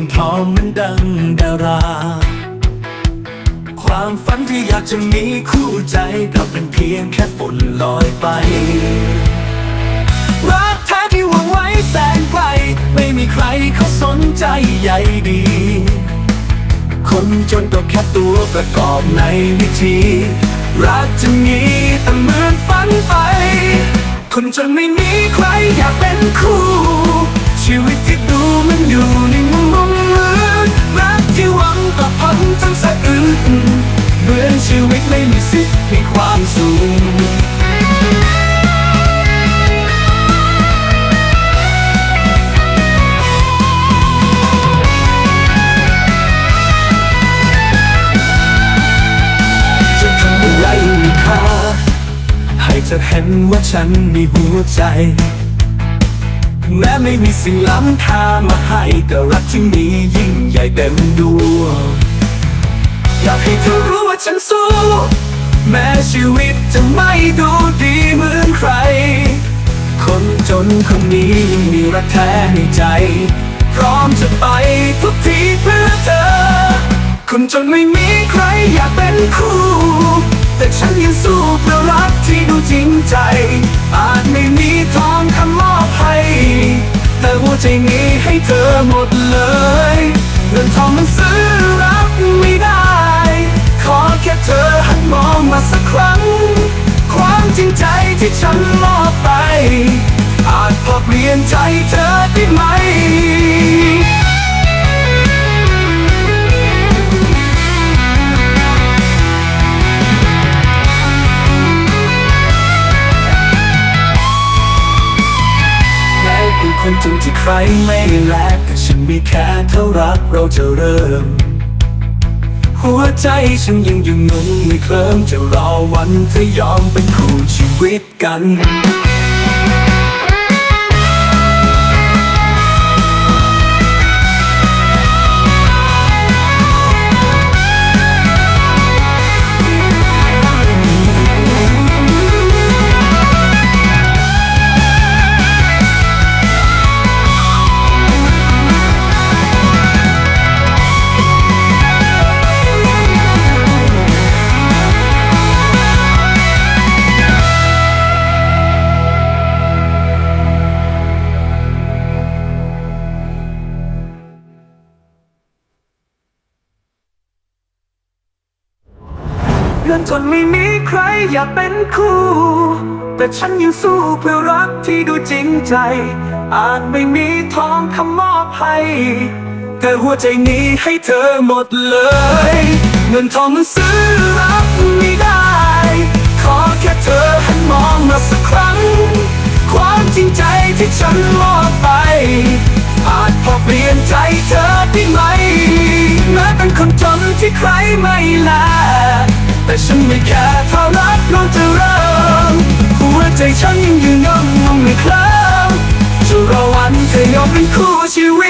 งินทองมันดังดารา ความฝันที่อยากจะมีคู่ใจกลับเป็นเพียงแค่ฝุ่นลอยไป รักแท้ที่หวังไว้แสนไกล ไม่มีใครเขาสนใจใยดี คนจนก็แค่ตัวประกอบในวิธี รักจะมีแต่เหมือนฝันไป คนจนไม่มีใครอยากเป็นคู่ชีวิต ให้เธอเห็นว่าฉันมีหัวใจ แม้ไม่มีสิ่งล้ำค่ามาให้แต่รักที่มียิ่งใหญ่เต็มดวงอยากให้เธอรู้ว่าฉันสู้ แม้ชีวิตจะไม่ดูดีเหมือนใคร คนจนคนนี้ยังมีรักแท้ในใจ พร้อมจะไปทุกที่เพื่อเธอ คนจนไม่มีใครอยากเป็นคู่ แต่ฉันยังสู้เพื่อรักที่ดูจริงใจ อาจไม่มีทองคำมอบให้ แต่หัวใจนี้ให้เธอหมดเลย เงินทองมันซื้อ ที่ฉันมอบไป อาจพอเปลี่ยนใจเธอได้ไหมคนจนที่ใครไม่แลกแต่ฉันมีแค่เท่ารักเราจะเริ่ม หัวใจฉันยังยู่งงไม่เคลิ้มจะรอวันเธอยอมเป็นคู่ชีวิตกัน พื่อนจนไม่มีใครอยากเป็นคู่ แต่ฉันยังสู้เพื่อรักที่ดูจริงใจ อาจไม่มีทองคำมอบให้แต่หัวใจนี้ให้เธอหมดเลย เงินทองมันซื้อรักไม่ได้ ขอแค่เธอหันมองมาสักครั้ง ความจริงใจที่ฉันมอบไป อาจพอเปลี่ยนใจเธอได้ไหมแม้เป็นคนจนที่ใครไม่แล ใจฉันยังยืนงงงงในคลาวจะรอวันเธอยอมเป็นคู่ชีวิต